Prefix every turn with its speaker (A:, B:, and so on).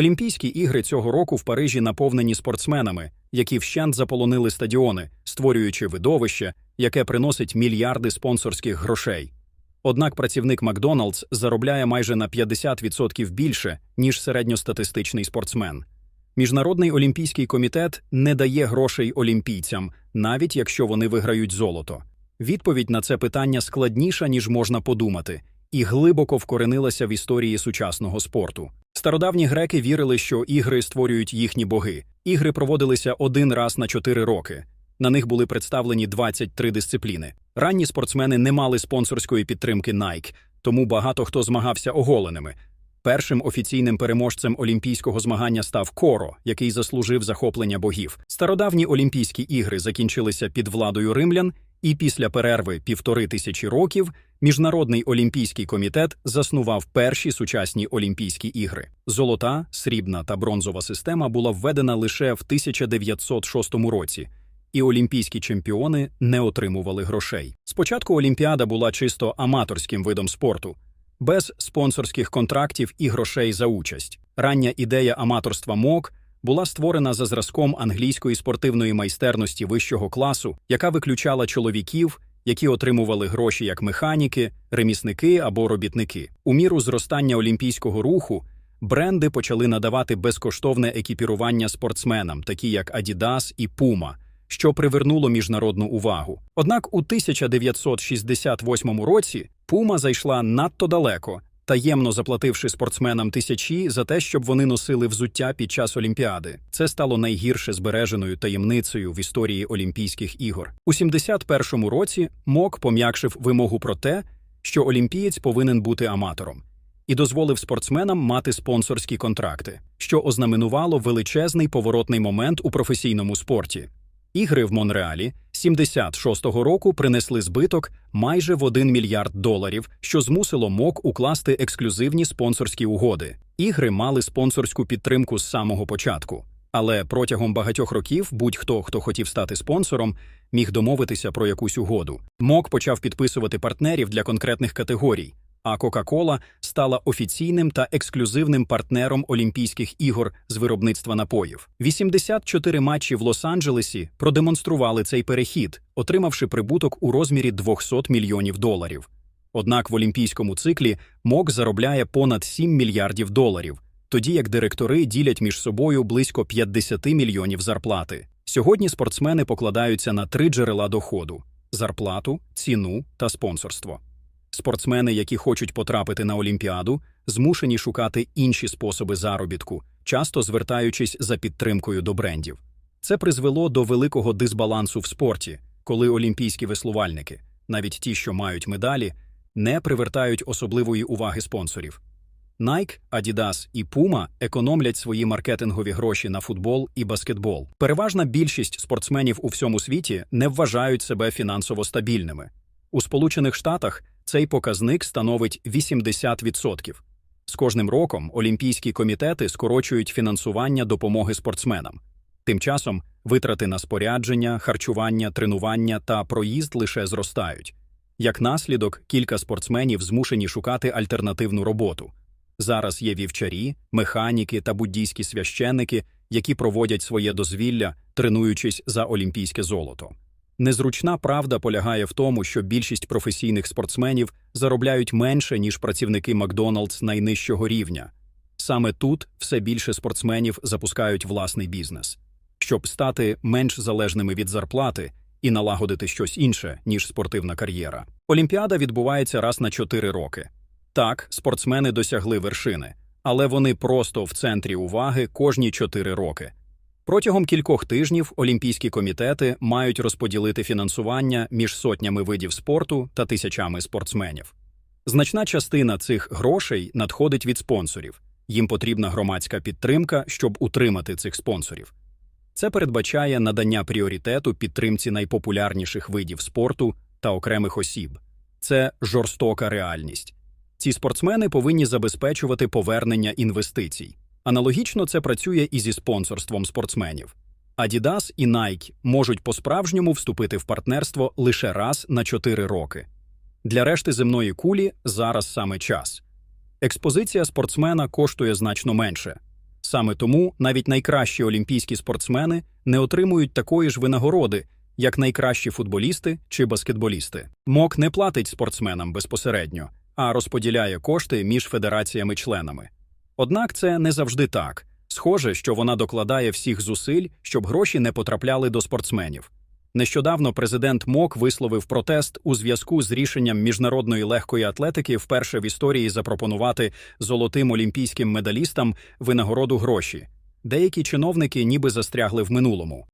A: Олімпійські ігри цього року в Парижі наповнені спортсменами, які вщент заполонили стадіони, створюючи видовище, яке приносить мільярди спонсорських грошей. Однак працівник Макдоналдс заробляє майже на 50% більше, ніж середньостатистичний спортсмен. Міжнародний олімпійський комітет не дає грошей олімпійцям, навіть якщо вони виграють золото. Відповідь на це питання складніша, ніж можна подумати, і глибоко вкоренилася в історії сучасного спорту. Стародавні греки вірили, що ігри створюють їхні боги. Ігри проводилися один раз на чотири роки. На них були представлені 23 дисципліни. Ранні спортсмени не мали спонсорської підтримки Nike, тому багато хто змагався оголеними. Першим офіційним переможцем олімпійського змагання став Коро, який заслужив захоплення богів. Стародавні Олімпійські ігри закінчилися під владою римлян, і після перерви півтори тисячі років Міжнародний олімпійський комітет заснував перші сучасні Олімпійські ігри. Золота, срібна та бронзова система була введена лише в 1906 році. І олімпійські чемпіони не отримували грошей. Спочатку Олімпіада була чисто аматорським видом спорту, без спонсорських контрактів і грошей за участь. Рання ідея аматорства МОК була створена за зразком англійської спортивної майстерності вищого класу, яка виключала чоловіків, які отримували гроші як механіки, ремісники або робітники. У міру зростання олімпійського руху бренди почали надавати безкоштовне екіпірування спортсменам, такі як Adidas і Puma, що привернуло міжнародну увагу. Однак у 1968 році Puma зайшла надто далеко, таємно заплативши спортсменам тисячі за те, щоб вони носили взуття під час Олімпіади. Це стало найгірше збереженою таємницею в історії Олімпійських ігор. У 71-му році МОК пом'якшив вимогу про те, що олімпієць повинен бути аматором. І дозволив спортсменам мати спонсорські контракти, що ознаменувало величезний поворотний момент у професійному спорті. Ігри в Монреалі 76-го року принесли збиток майже в 1 мільярд доларів, що змусило МОК укласти ексклюзивні спонсорські угоди. Ігри мали спонсорську підтримку з самого початку. Але протягом багатьох років будь-хто, хто хотів стати спонсором, міг домовитися про якусь угоду. МОК почав підписувати партнерів для конкретних категорій, а Кока-Кола стала офіційним та ексклюзивним партнером Олімпійських ігор з виробництва напоїв. 84 матчі в Лос-Анджелесі продемонстрували цей перехід, отримавши прибуток у розмірі 200 мільйонів доларів. Однак в олімпійському циклі МОК заробляє понад 7 мільярдів доларів, тоді як директори ділять між собою близько 50 мільйонів зарплати. Сьогодні спортсмени покладаються на три джерела доходу: зарплату, ціну та спонсорство. Спортсмени, які хочуть потрапити на Олімпіаду, змушені шукати інші способи заробітку, часто звертаючись за підтримкою до брендів. Це призвело до великого дисбалансу в спорті, коли олімпійські веслувальники, навіть ті, що мають медалі, не привертають особливої уваги спонсорів. Nike, Adidas і Puma економлять свої маркетингові гроші на футбол і баскетбол. Переважна більшість спортсменів у всьому світі не вважають себе фінансово стабільними. У Сполучених Штатах цей показник становить 80%. З кожним роком олімпійські комітети скорочують фінансування допомоги спортсменам. Тим часом витрати на спорядження, харчування, тренування та проїзд лише зростають. Як наслідок, кілька спортсменів змушені шукати альтернативну роботу. Зараз є вівчарі, механіки та буддійські священники, які проводять своє дозвілля, тренуючись за олімпійське золото. Незручна правда полягає в тому, що більшість професійних спортсменів заробляють менше, ніж працівники Макдоналдс найнижчого рівня. Саме тут все більше спортсменів запускають власний бізнес, щоб стати менш залежними від зарплати і налагодити щось інше, ніж спортивна кар'єра. Олімпіада відбувається раз на чотири роки. Так, спортсмени досягли вершини, але вони просто в центрі уваги кожні чотири роки. Протягом кількох тижнів олімпійські комітети мають розподілити фінансування між сотнями видів спорту та тисячами спортсменів. Значна частина цих грошей надходить від спонсорів. Їм потрібна громадська підтримка, щоб утримати цих спонсорів. Це передбачає надання пріоритету підтримці найпопулярніших видів спорту та окремих осіб. Це жорстока реальність. Ці спортсмени повинні забезпечувати повернення інвестицій. Аналогічно це працює і зі спонсорством спортсменів. Adidas і Nike можуть по-справжньому вступити в партнерство лише раз на 4 роки. Для решти земної кулі зараз саме час. Експозиція спортсмена коштує значно менше. Саме тому навіть найкращі олімпійські спортсмени не отримують такої ж винагороди, як найкращі футболісти чи баскетболісти. МОК не платить спортсменам безпосередньо, а розподіляє кошти між федераціями-членами. Однак це не завжди так. Схоже, що вона докладає всіх зусиль, щоб гроші не потрапляли до спортсменів. Нещодавно президент МОК висловив протест у зв'язку з рішенням міжнародної легкої атлетики вперше в історії запропонувати золотим олімпійським медалістам винагороду гроші. Деякі чиновники ніби застрягли в минулому.